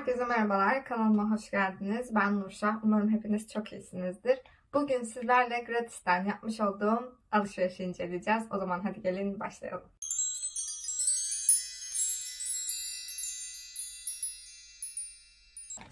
Herkese merhabalar, kanalıma hoş geldiniz. Ben Nurşah, umarım hepiniz çok iyisinizdir. Bugün sizlerle Gratis'ten yapmış olduğum alışverişi inceleyeceğiz. O zaman hadi gelin başlayalım.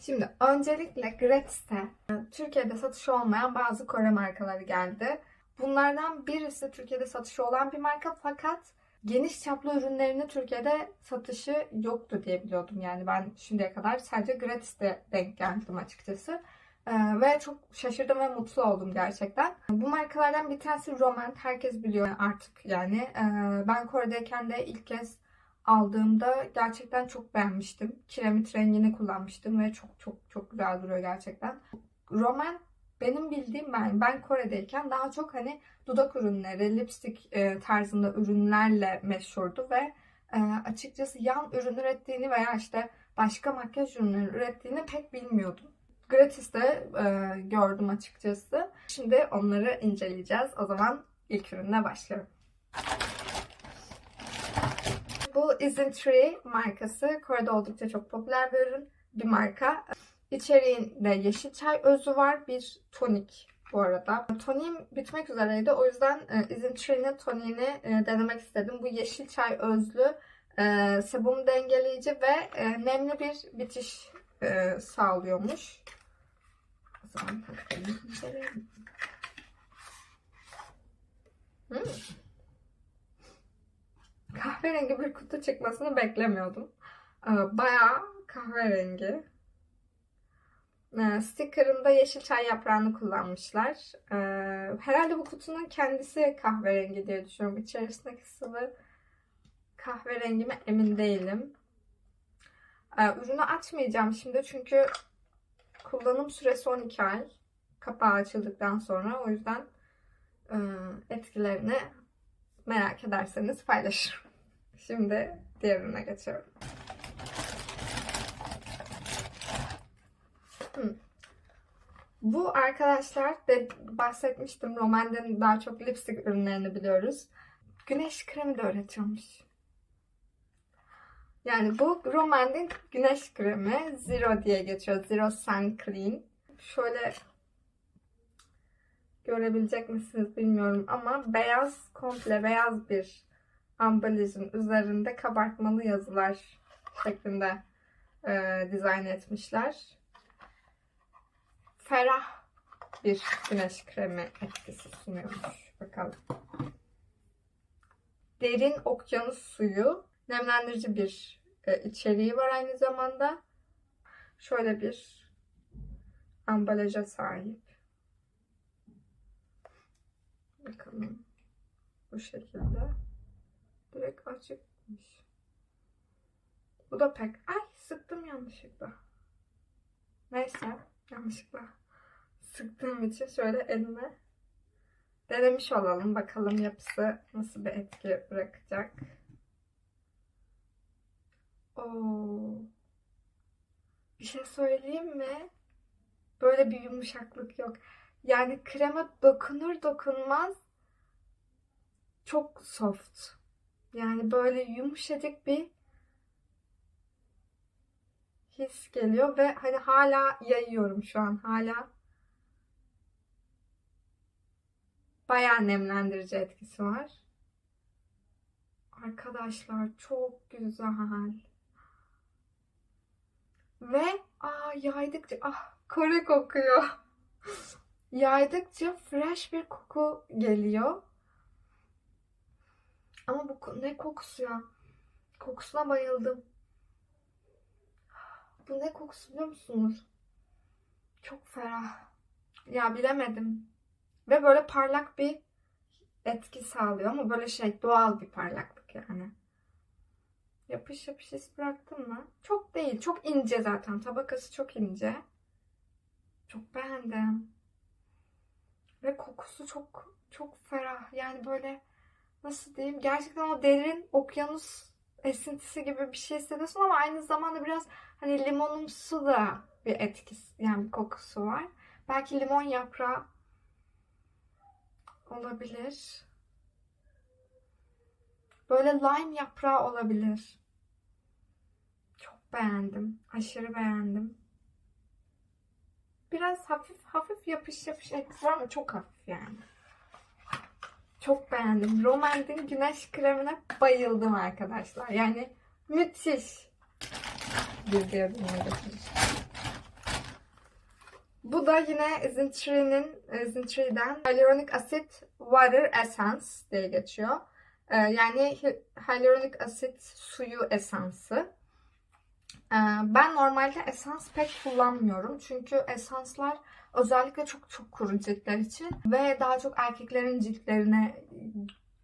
Şimdi öncelikle Gratis'te e, Türkiye'de satışı olmayan bazı Kore markaları geldi. Bunlardan birisi Türkiye'de satışı olan bir marka fakat geniş çaplı ürünlerini Türkiye'de satışı yoktu diye biliyordum. Yani ben şimdiye kadar sadece gratis'te denk geldim açıkçası. Ee, ve çok şaşırdım ve mutlu oldum gerçekten. Bu markalardan bir tanesi Roman. Herkes biliyor artık yani. Ee, ben Kore'deyken de ilk kez aldığımda gerçekten çok beğenmiştim. Kiremit rengini kullanmıştım ve çok çok çok güzel duruyor gerçekten. Roman benim bildiğim ben ben Kore'deyken daha çok hani dudak ürünleri, lipstick e, tarzında ürünlerle meşhurdu ve e, açıkçası yan ürün ürettiğini veya işte başka makyaj ürünleri ürettiğini pek bilmiyordum. Gratis'te e, gördüm açıkçası. Şimdi onları inceleyeceğiz. O zaman ilk ürünle başlıyorum. Bu Isn't Tree markası. Kore'de oldukça çok popüler bir ürün. Bir marka. İçeriğinde yeşil çay özü var. Bir tonik bu arada. Toniğim bitmek üzereydi. O yüzden e, Isn't Tree'nin toniğini e, denemek istedim. Bu yeşil çay özlü e, sebum dengeleyici ve e, nemli bir bitiş e, sağlıyormuş. O zaman. Hmm. Kahverengi bir kutu çıkmasını beklemiyordum. Ee, Bayağı kahverengi. Ee, Sticker'ında yeşil çay yaprağını kullanmışlar. Ee, Herhalde bu kutunun kendisi kahverengi diye düşünüyorum. İçerisindeki sıvı kahverengi mi emin değilim. Ee, Ürünü açmayacağım şimdi çünkü kullanım süresi 12 ay. Kapağı açıldıktan sonra. O yüzden e, etkilerini merak ederseniz paylaşırım. Şimdi diğer ürüne geçiyorum. Hmm. Bu arkadaşlar de bahsetmiştim. Roman'dan daha çok lipstick ürünlerini biliyoruz. Güneş kremi de üretiyormuş. Yani bu Roman'ın güneş kremi Zero diye geçiyor. Zero Sun Clean. Şöyle görebilecek misiniz bilmiyorum ama beyaz komple beyaz bir ambalajın üzerinde kabartmalı yazılar şeklinde e, dizayn etmişler. Ferah bir güneş kremi etkisi sunuyormuş. Bakalım. Derin okyanus suyu, nemlendirici bir e, içeriği var aynı zamanda. Şöyle bir ambalaja sahip. Bakalım. Bu şekilde. Direkt açıkmış. Bu da pek... Ay sıktım yanlışlıkla. Neyse. Yanlışlıkla sıktığım için şöyle elime denemiş olalım. Bakalım yapısı nasıl bir etki bırakacak. Oo. Bir şey söyleyeyim mi? Böyle bir yumuşaklık yok. Yani krema dokunur dokunmaz çok soft. Yani böyle yumuşacık bir his geliyor ve hani hala yayıyorum şu an. Hala bayağı nemlendirici etkisi var. Arkadaşlar çok güzel. Ve aa yaydıkça ah Kore kokuyor. yaydıkça fresh bir koku geliyor. Ama bu ne kokusu ya? Kokusuna bayıldım. Bu ne kokusu biliyor musunuz? Çok ferah. Ya bilemedim. Ve böyle parlak bir etki sağlıyor ama böyle şey doğal bir parlaklık yani. Yapış yapış his bıraktım mı? Çok değil. Çok ince zaten. Tabakası çok ince. Çok beğendim. Ve kokusu çok çok ferah. Yani böyle nasıl diyeyim? Gerçekten o derin okyanus esintisi gibi bir şey hissediyorsun ama aynı zamanda biraz hani limonumsu da bir etkisi yani bir kokusu var. Belki limon yaprağı olabilir. Böyle lime yaprağı olabilir. Çok beğendim. Aşırı beğendim. Biraz hafif hafif yapış yapış etkisi var ama çok hafif yani. Çok beğendim. Romand'in güneş kremine bayıldım arkadaşlar. Yani müthiş bir götürür. Bu da yine Zintree'nin Zintree'den Hyaluronic Acid Water Essence diye geçiyor. Ee, yani hy- hyaluronik asit suyu esansı. Ee, ben normalde esans pek kullanmıyorum. Çünkü esanslar özellikle çok çok kuru ciltler için ve daha çok erkeklerin ciltlerine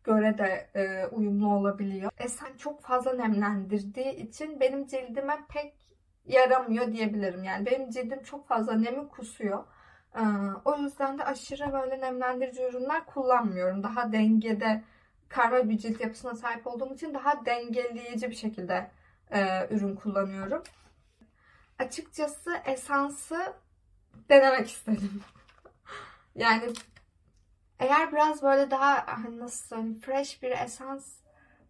göre de e, uyumlu olabiliyor. Esen çok fazla nemlendirdiği için benim cildime pek yaramıyor diyebilirim. Yani benim cildim çok fazla nemi kusuyor. Ee, o yüzden de aşırı böyle nemlendirici ürünler kullanmıyorum. Daha dengede karma bir cilt yapısına sahip olduğum için daha dengeleyici bir şekilde e, ürün kullanıyorum. Açıkçası esansı denemek istedim. yani eğer biraz böyle daha hani nasıl söyleyeyim fresh bir esans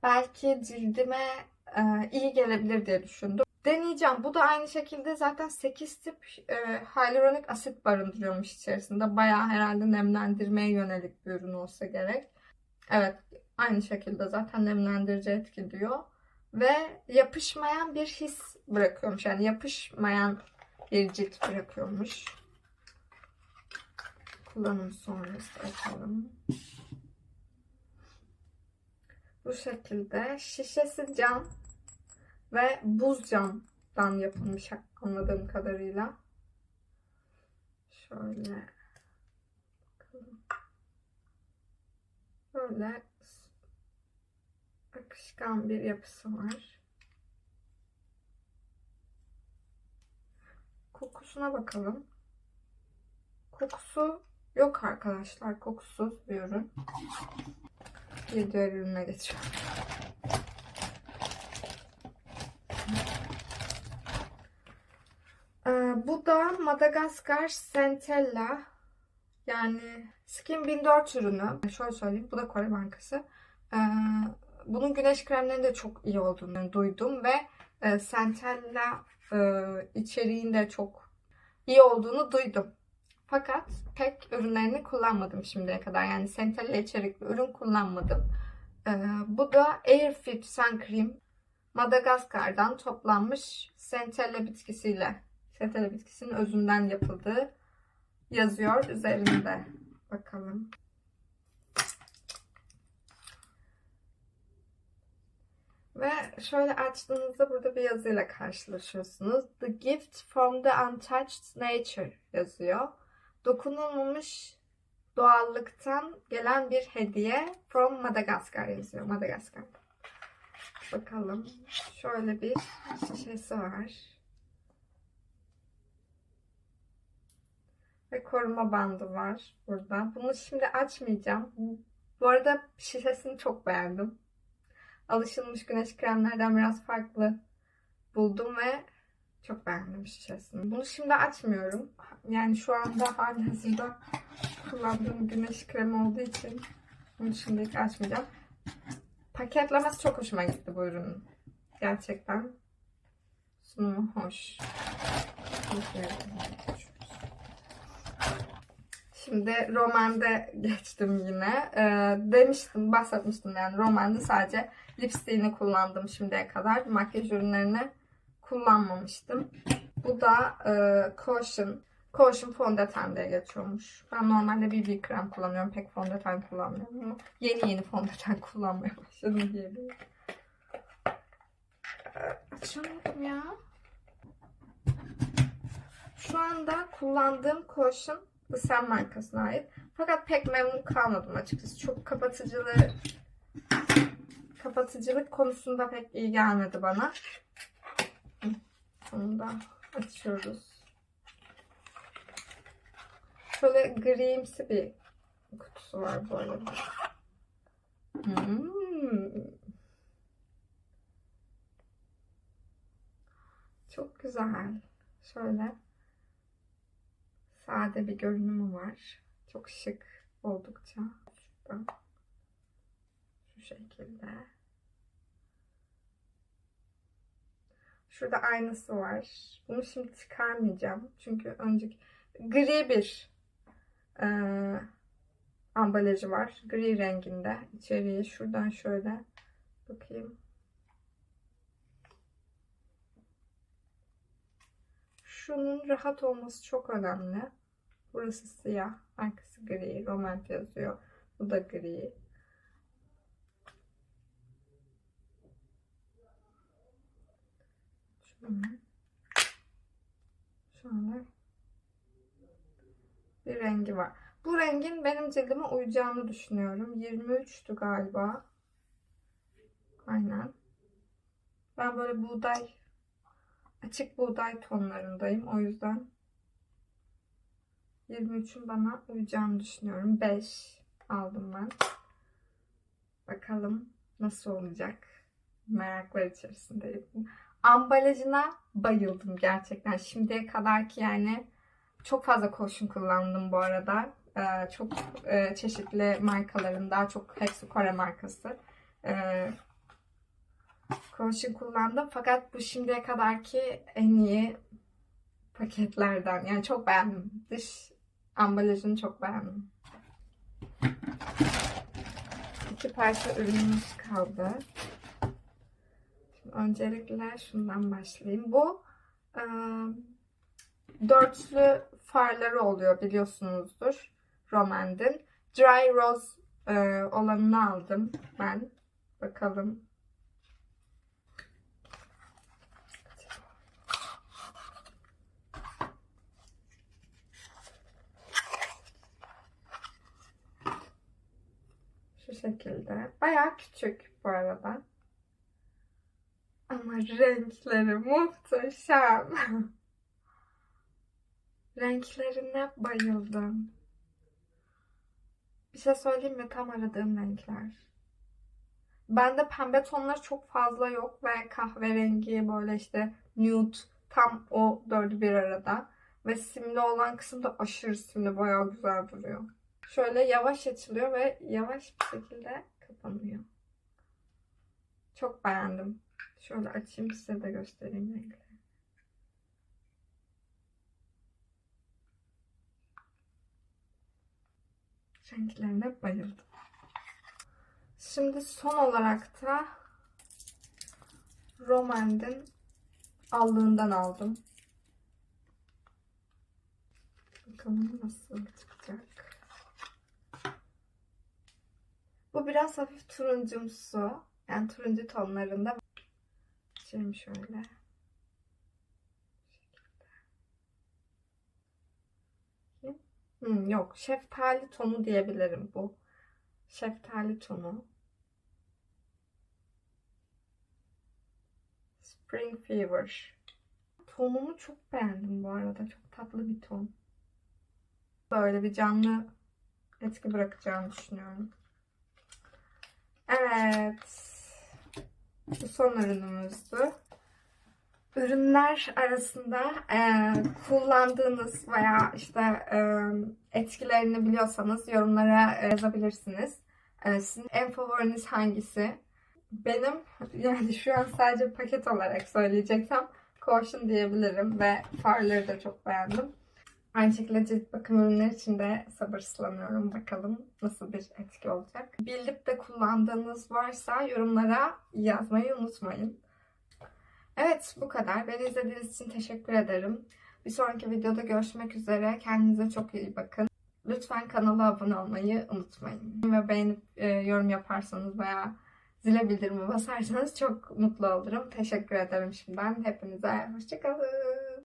belki cildime e, iyi gelebilir diye düşündüm. Deneyeceğim. Bu da aynı şekilde zaten 8 tip e, hyaluronik asit barındırıyormuş içerisinde. Bayağı herhalde nemlendirmeye yönelik bir ürün olsa gerek. Evet, aynı şekilde zaten nemlendirici etki diyor. Ve yapışmayan bir his bırakıyormuş. Yani yapışmayan bir cilt bırakıyormuş. Kullanım sonrası açalım. Bu şekilde şişesi cam ve buz camdan yapılmış anladığım kadarıyla. Şöyle. Böyle akışkan bir yapısı var. Kokusuna bakalım. Kokusu yok arkadaşlar. Kokusuz bir ürün. Bir diğer geçiyorum. Ee, bu da Madagaskar Centella. Yani Skin 1004 ürünü. Şöyle söyleyeyim. Bu da Kore markası. Ee, bunun güneş kremlerinin de çok iyi olduğunu duydum ve e, Centella e, içeriğinde çok iyi olduğunu duydum. Fakat pek ürünlerini kullanmadım şimdiye kadar. Yani Centella içerikli ürün kullanmadım. Ee, bu da Airfit Sun Cream. Madagaskar'dan toplanmış Centella bitkisiyle, Centella bitkisinin özünden yapıldığı yazıyor üzerinde. Bakalım. Ve şöyle açtığınızda burada bir yazıyla karşılaşıyorsunuz. The gift from the untouched nature yazıyor. Dokunulmamış doğallıktan gelen bir hediye from Madagaskar yazıyor. Madagaskar. Bakalım. Şöyle bir şişesi var. Ve koruma bandı var burada. Bunu şimdi açmayacağım. Bu arada şişesini çok beğendim. Alışılmış güneş kremlerden biraz farklı buldum ve çok beğendim şişesini. Bunu şimdi açmıyorum. Yani şu anda hali hazırda kullandığım güneş kremi olduğu için bunu şimdilik açmayacağım. Paketlemesi çok hoşuma gitti bu ürünün. Gerçekten. Sunumu hoş. Şimdi romanda geçtim yine. Ee, demiştim, bahsetmiştim yani romanda sadece lipstiğini kullandım şimdiye kadar. Makyaj ürünlerini kullanmamıştım. Bu da e, Caution. Caution fondöten diye geçiyormuş. Ben normalde BB krem kullanıyorum. Pek fondöten kullanmıyorum ama yeni yeni fondöten kullanmaya başladım diyebilirim. Açamadım ya. Şu anda kullandığım Caution The Sen markasına ait. Fakat pek memnun kalmadım açıkçası. Çok kapatıcılığı kapatıcılık konusunda pek iyi gelmedi bana. Onu da açıyoruz. Şöyle grimsi bir kutusu var bu arada. Hmm. Çok güzel. Şöyle sade bir görünümü var. Çok şık oldukça. Şurada. Şu şekilde. Şurada aynası var. Bunu şimdi çıkarmayacağım. Çünkü önceki gri bir e, ambalajı var. Gri renginde. İçeriği şuradan şöyle bakayım. Şunun rahat olması çok önemli. Burası siyah, arkası gri. Romant yazıyor. Bu da gri. Şöyle. Şöyle. Bir rengi var. Bu rengin benim cildime uyacağını düşünüyorum. 23'tü galiba. Aynen. Ben böyle buğday açık buğday tonlarındayım. O yüzden 23'ün bana uyacağını düşünüyorum. 5 aldım ben. Bakalım nasıl olacak. Meraklar içerisindeyim. Ambalajına bayıldım gerçekten. Şimdiye kadar ki yani çok fazla koşun kullandım bu arada. Ee, çok e, çeşitli markaların daha çok hepsi Kore markası. Ee, Koşun kullandım fakat bu şimdiye kadarki en iyi paketlerden. Yani çok beğendim. Dış ambalajını çok beğendim. İki parça ürünümüz kaldı. Şimdi öncelikle şundan başlayayım. Bu e, dörtlü farları oluyor biliyorsunuzdur. Romand'in. Dry Rose e, olanını aldım ben. Bakalım. Şekilde. Bayağı küçük bu arada. Ama renkleri muhteşem. Renklerine bayıldım. Bir şey söyleyeyim mi? Tam aradığım renkler. Bende pembe tonları çok fazla yok ve kahverengi böyle işte nude tam o dördü bir arada. Ve simli olan kısım da aşırı simli bayağı güzel duruyor. Şöyle yavaş açılıyor ve yavaş bir şekilde kapanıyor. Çok beğendim. Şöyle açayım size de göstereyim renkleri. Renklerine bayıldım. Şimdi son olarak da Romand'in allığından aldım. Bakalım nasıl çıkacak. Bu biraz hafif turuncumsu. Yani turuncu tonlarında. Açayım şöyle. Hmm, yok. Şeftali tonu diyebilirim bu. Şeftali tonu. Spring Fever. Tonunu çok beğendim bu arada. Çok tatlı bir ton. Böyle bir canlı etki bırakacağını düşünüyorum. Evet. Bu son ürünümüzdü. Ürünler arasında e, kullandığınız veya işte e, etkilerini biliyorsanız yorumlara yazabilirsiniz. E, sizin en favoriniz hangisi? Benim yani şu an sadece paket olarak söyleyeceksem Caution diyebilirim ve farları da çok beğendim. Aynı şekilde cilt bakım ürünleri için de sabırsızlanıyorum. Bakalım nasıl bir etki olacak. Bilip de kullandığınız varsa yorumlara yazmayı unutmayın. Evet bu kadar. Beni izlediğiniz için teşekkür ederim. Bir sonraki videoda görüşmek üzere. Kendinize çok iyi bakın. Lütfen kanala abone olmayı unutmayın. Ve beğenip e, yorum yaparsanız veya zile bildirimi basarsanız çok mutlu olurum. Teşekkür ederim şimdiden. Hepinize hoşçakalın.